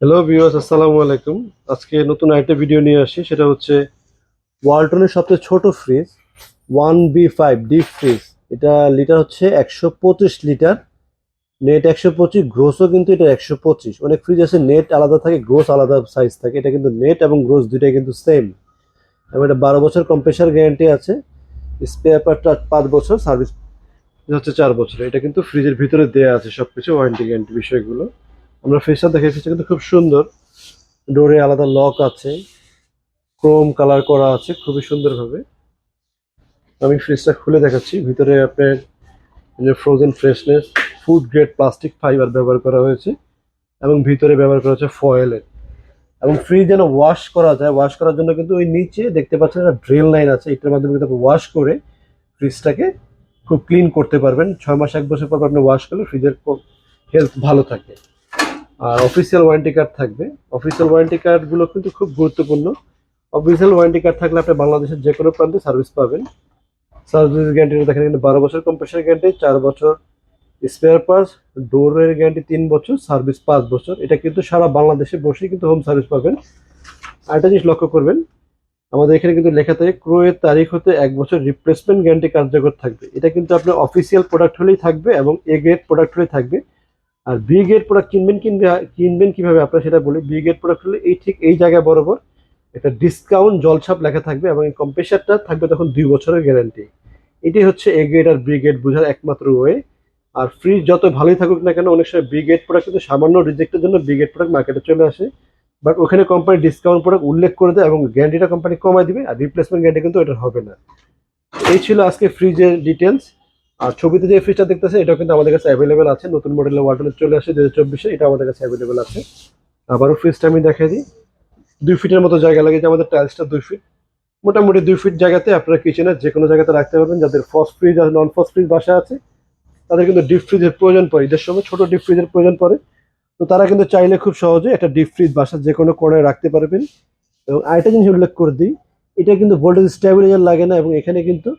Hello viewers আসসালামু আলাইকুম আজকে নতুন আরেকটা ভিডিও নিয়ে আসি, সেটা হচ্ছে ওয়ালটনের সবচেয়ে ছোট fridge one B five deep fridge এটা লিটার হচ্ছে একশো পঁচিশ লিটার নেট একশো পঁচিশ গ্রোসও কিন্তু এটা একশো পঁচিশ। অনেক ফ্রিজ আছে নেট আলাদা থাকে গ্রোস আলাদা সাইজ থাকে। এটা কিন্তু নেট এবং গ্রোস দুইটাই কিন্তু সেম এবং এটা বারো বছর কম্প্রেসার গ্যারান্টি আছে। স্পেয়ার পার্টটা পাঁচ বছর সার্ভিস হচ্ছে চার বছর। এটা কিন্তু ফ্রিজের ভিতরে দেওয়া আছে সব কিছু ওয়ারেন্টি গ্যারান্টি বিষয়গুলো। আমরা ফ্রিজটা দেখে ফ্রিজটা কিন্তু খুব সুন্দর। ডোরে আলাদা লক আছে। ক্রোম কালার করা আছে, খুবই সুন্দরভাবে। আমি ফ্রিজটা খুলে দেখাচ্ছি। ভিতরে আপনার যে frozen freshness food grade plastic fibre ব্যবহার করা হয়েছে এবং ভিতরে ব্যবহার করা হচ্ছে ফয়েলের এবং ফ্রিজ যেন ওয়াশ করা যায় ওয়াশ করার জন্য কিন্তু ওই নিচে দেখতে পাচ্ছেন একটা ড্রেল লাইন আছে। এটার মাধ্যমে কিন্তু আপনি ওয়াশ করে ফ্রিজটাকে খুব ক্লিন করতে পারবেন। ছয় মাস, এক বছর পর আপনি ওয়াশ করলে ফ্রিজের হেলথ ভালো থাকে। আর অফিসিয়াল ওয়ারেন্টি কার্ড থাকবে। অফিসিয়াল ওয়ারেন্টি কার্ডগুলো কিন্তু খুব গুরুত্বপূর্ণ। অফিসিয়াল ওয়ারেন্টি কার্ড থাকলে আপনি বাংলাদেশের যে কোনো প্রান্তে সার্ভিস পাবেন। সার্ভিস গ্যারান্টি দেখেন কিন্তু বারো বছর কম্প্রেসার গ্যারান্টি চার বছর স্পেয়ার পার্টস ডোরের গ্যারান্টি তিন বছর সার্ভিস পাঁচ বছর। এটা কিন্তু সারা বাংলাদেশে বসেই কিন্তু হোম সার্ভিস পাবেন। আরেকটা জিনিস লক্ষ্য করবেন, আমাদের এখানে কিন্তু লেখা থাকে, ক্রয়ের তারিখ হতে এক বছর রিপ্লেসমেন্ট গ্যারান্টি কার্যকর থাকবে। এটা কিন্তু আপনার অফিসিয়াল প্রোডাক্ট হলেই থাকবে এবং এ গ্রেড প্রোডাক্ট হলেই থাকবে। আর বি গ্রেড প্রোডাক্ট কিনবেন কিনবে, কিনবেন কীভাবে আপনারা সেটা বলি বি গ্রেড প্রোডাক্ট হলে এই ঠিক এই জায়গায় বরাবর একটা ডিসকাউন্ট জলছাপ লেখা থাকবে এবং এই কম্প্রেসারটা থাকবে তখন দুই বছরের গ্যারান্টি এটি হচ্ছে এ গ্রেড আর বি গ্রেড বোঝার একমাত্র ওয়ে আর ফ্রিজ যত ভালোই থাকুক না কেন, অনেক সময় বি গ্রেড প্রোডাক্ট কিন্তু সামান্য রিজেক্টের জন্য বি গ্রেড প্রোডাক্ট মার্কেটে চলে আসে। বাট ওখানে কোম্পানি ডিসকাউন্ট প্রোডাক্ট উল্লেখ করে দেয় এবং গ্যারান্টিটা কোম্পানি কমায় দিবে, আর রিপ্লেসমেন্ট গ্যারান্টি কিন্তু এটা হবে না। এই ছিল আজকে ফ্রিজের ডিটেলস আর ছবিতে যে ফ্রিজটা দেখতেছে, এটাও কিন্তু আমাদের কাছে অ্যাভেলেবেল আছে। নতুন মডেলের ওয়াটার চলে আসে দু হাজার এটা আমাদের কাছে অ্যাভেলেবেল আছে। আবারও ফ্রিজটা আমি দেখাই দিই। দুই ফিটের মতো জায়গা লাগে যে আমাদের টাইলসটা দুই ফিট মোটামুটি দুই ফিট জায়গাতে আপনারা কিচেনের যে কোনো জায়গাতে রাখতে পারবেন। যাদের ফস্ট ফ্রিজ আর নন ফস্ট ফ্রিজ বাসা আছে, তাদের কিন্তু ডিপ ফ্রিজের প্রয়োজন পড়ে। ঈদের সময় ছোট ডিপ ফ্রিজের প্রয়োজন পড়ে। তো তারা কিন্তু চাইলে খুব সহজে একটা ডিপ ফ্রিজ বাসার যে কোনো কোণায় রাখতে পারবেন। এবং আরেকটা জিনিস উল্লেখ করে দিই, এটা কিন্তু ভোল্টেজ স্টেবিলাইজার লাগে না এবং এখানে কিন্তু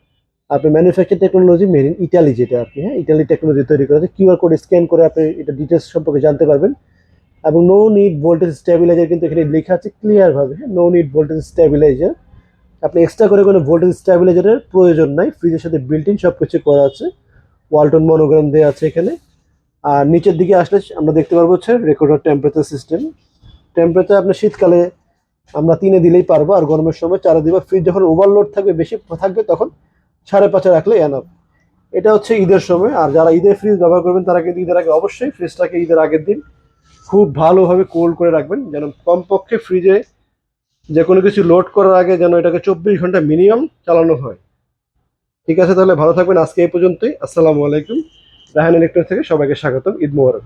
আপনার manufacture technology made in Italy যেটা কি হ্যাঁ? ইটালি টেকনোলজি তৈরি করা আছে কিউআর কোড স্ক্যান করে আপনি এটা ডিটেলস সম্পর্কে জানতে পারবেন। এবং নো নিড ভোল্টেজ স্টেবিলাইজার কিন্তু এখানে লেখা আছে ক্লিয়ারভাবে হ্যাঁ? নো নিড ভোল্টেজ স্ট্যাবিলাইজার আপনি এক্সট্রা করে কোনো ভোল্টেজ স্ট্যাবিলাইজারের প্রয়োজন নাই। ফ্রিজের সাথে বিল্ট ইন সব কিছু করা আছে। ওয়ালটন মনোগ্রাম দেওয়া আছে এখানে। আর নিচের দিকে আসলে আমরা দেখতে পারব হচ্ছে রেকর্ডার টেম্পারেচার সিস্টেম টেম্পারেচার আপনার শীতকালে আমরা তিনে দিলেই পারব। আর গরমের সময় চারে দিবা। ফ্রিজ যখন ওভারলোড থাকবে, বেশি থাকবে, তখন সাড়ে পাঁচে রাখলে এনাফ এটা হচ্ছে ঈদের সময়, আর যারা ঈদের ফ্রিজ ব্যবহার করবেন, তারা কিন্তু ঈদের আগে অবশ্যই ফ্রিজটাকে ঈদের আগের দিন খুব ভালোভাবে কোল্ড করে রাখবেন, যেন কমপক্ষে ফ্রিজে যে কোনো কিছু লোড করার আগে যেন এটাকে চব্বিশ ঘণ্টা মিনিমাম চালানো হয়। ঠিক আছে, তাহলে ভালো থাকবেন। আজকে এই পর্যন্তই। আসসালামু আলাইকুম। রাহান ইলেকট্রনিক্স থেকে সবাইকে স্বাগতম। ঈদ মোবারক।